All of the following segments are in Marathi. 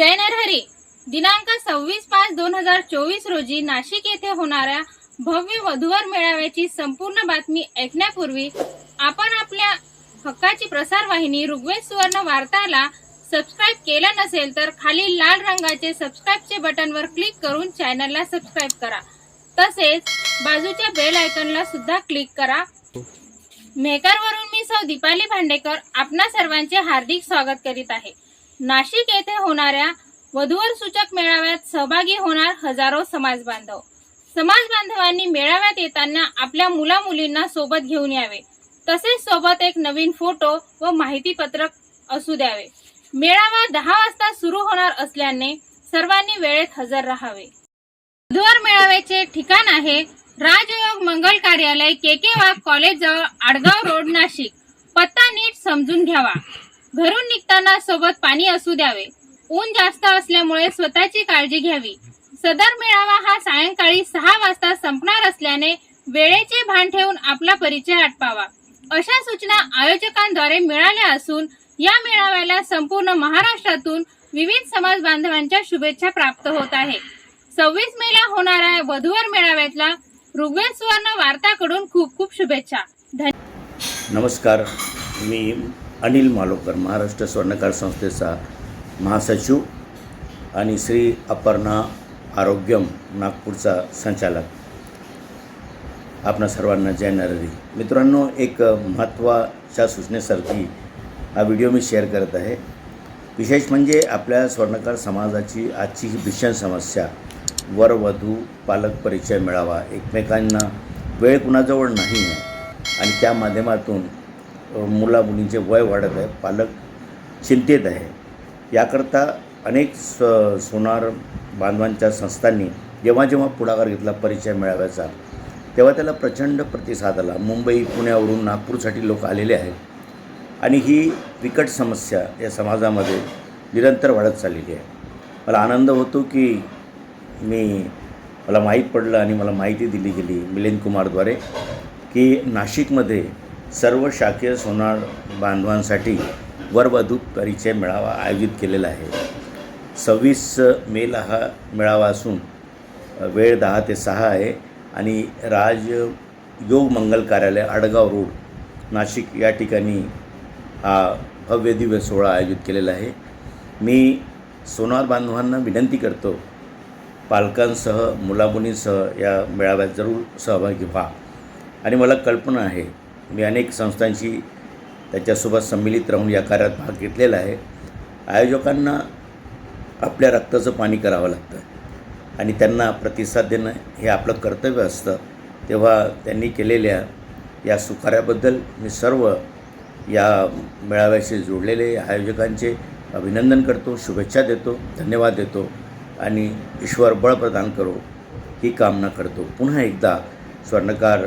जय नरहरी. दिनांक सव्वीस पाच दोन हजार चोवीस रोजी नाशिक येथे होणाऱ्या भव्य वधूवर मेळाव्याची संपूर्ण बातमी ऐकण्यापूर्वी आपण आपल्या हक्काची प्रसार वाहिनी ऋग्वेद सुवर्ण वार्ताला सबस्क्राईब केलं नसेल तर खाली लाल रंगाचे सबस्क्राईबचे बटनवर क्लिक करून चॅनलला सबस्क्राईब करा. तसेच बाजूच्या बेल आयकनला सुद्धा क्लिक करा. मेकरवरून मी सौ दीपाली भांडेकर आपणा सर्वांचे हार्दिक स्वागत करीत आहे. नाशिक येथे होणाऱ्या वधूवर सूचक मेळाव्यात सहभागी होणार हजारो समाज बांधव. समाज बांधवांनी मेळाव्यात येताना आपल्या मुला मुलींना सोबत घेऊन यावे. तसेच सोबत एक नवीन फोटो व माहिती पत्रक असू द्यावे. मेळावा दहा वाजता सुरू होणार असल्याने सर्वांनी वेळेत हजर राहावे. वधूवर मेळाव्याचे ठिकाण आहे राजयोग मंगल कार्यालय के के वाघ कॉलेज जवळ आडगाव रोड नाशिक. पत्ता नीट समजून घ्यावा. घरून निघताना सोबत पाणी असू द्यावे. ऊन जास्त असल्यामुळे स्वतःची काळजी घ्यावी. सदर मेळावा हा सायंकाळी सहा वाजता संपणार असल्याने वेळेचे भान ठेवून आपला परिचय आटपावा. अशा सूचना आयोजकांद्वारे मिळाल्या असून या मेळाव्याला संपूर्ण महाराष्ट्रातून विविध समाज बांधवांच्या शुभेच्छा प्राप्त होत आहे. सव्वीस मेला होणाऱ्या वधूवर मेळाव्यातला ऋग्वेद सुवर्ण वार्ताकडून खूप खूप शुभेच्छा. धन्यवाद नमस्कार. मी अनिल मालोकर महाराष्ट्र स्वर्णकार संस्थेचा महासचिव आणि श्री अपर्णा आरोग्यम नागपूरचा संचालक. आपणा सर्वांना जय नरहरी मित्रांनो एक महत्त्वाच्या सूचनेसारखी हा व्हिडिओ मी शेअर करत आहे. विशेष म्हणजे आपल्या स्वर्णकार समाजाची आजची ही भीषण समस्या वरवधू पालक परिचय मिळावा एकमेकांना वेळ कुणाजवळ नाही आहे आणि त्या माध्यमातून मुला मुलींचे वय वाढत आहे पालक चिंतेत आहे. याकरता अनेक स सोनार बांधवांच्या संस्थांनी जेव्हा जेव्हा पुढाकार घेतला परिचय मिळाव्याचा तेव्हा त्याला प्रचंड प्रतिसाद आला. मुंबई पुण्यावरून नागपूरसाठी लोक आलेले आहेत. आणि ही बिकट समस्या या समाजामध्ये निरंतर वाढत चाललेली आहे. मला आनंद होतो की मी मला माहीत पडलं आणि मला माहिती दिली गेली मिलिंद कुमारद्वारे की नाशिकमध्ये सर्व शाकीय सोनार बांधवांसाठी वरवधू परिचय मेळावा आयोजित केलेला आहे. सव्वीस मेला हा मेळावा असून वेळ दहा ते सहा आहे आणि राज योग मंगल कार्यालय आडगाव रोड नाशिक या ठिकाणी हा भव्य दिव्य सोहळा आयोजित केलेला आहे. मी सोनार बांधवांना विनंती करतो पालकांसह मुलामुलींसह या मेळाव्यात जरूर सहभागी व्हा. आणि मला कल्पना आहे मी अनेक संस्थांशी त्याच्यासोबत संमिलित राहून या कार्यात भाग घेतलेला आहे. आयोजकांना आपल्या रक्ताचं पाणी करावं लागतं आणि त्यांना प्रतिसाद देणं हे आपलं कर्तव्य असतं. तेव्हा त्यांनी केलेल्या या सुकार्याबद्दल मी सर्व या मेळाव्याशी जोडलेले आयोजकांचे अभिनंदन करतो शुभेच्छा देतो धन्यवाद देतो आणि ईश्वर बळ प्रदान करो ही कामना करतो. पुन्हा एकदा स्वर्णकार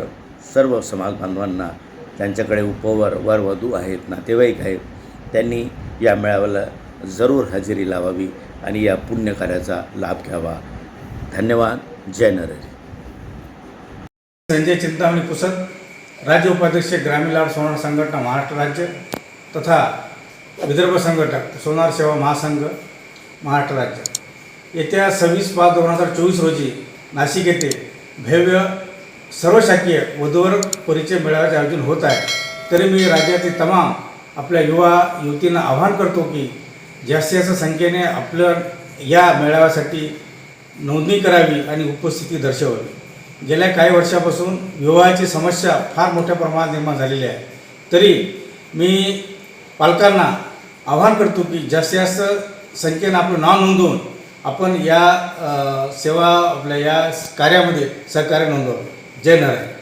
सर्व समाज बांधवांना त्यांच्याकडे उपवर वर वधू आहेत नातेवाईक आहेत त्यांनी या मेळाव्याला जरूर हजेरी लावावी आणि या पुण्यकार्याचा लाभ घ्यावा. धन्यवाद. जय नरहरी संजय चिंतामणी पुसद राज्य उपाध्यक्ष ग्रामीण लाभ सोनार संघटना महाराष्ट्र राज्य तथा विदर्भ संघटक सोनार सेवा महासंघ महाराष्ट्र राज्य. येत्या सव्वीस पाच दोन हजार चोवीस रोजी नाशिक येथे भव्य सर्व शाखीय वधूवर परिचय मेळाव्याचे आयोजन होत आहे. तरी मी राज्यातील तमाम आपल्या युवा युवतींना आवाहन करतो की जास्तीत जास्त संख्येने आपलं या मेळाव्यासाठी नोंदणी करावी आणि उपस्थिती दर्शवावी. गेल्या काही वर्षापासून विवाहाची समस्या फार मोठ्या प्रमाणात निर्माण झालेली आहे. तरी मी पालकांना आवाहन करतो की जास्तीत जास्त संख्येनं आपलं नाव नोंदवून आपण या सेवा आपल्या या कार्यामध्ये सहकार्य नोंदवावं. जय नारायण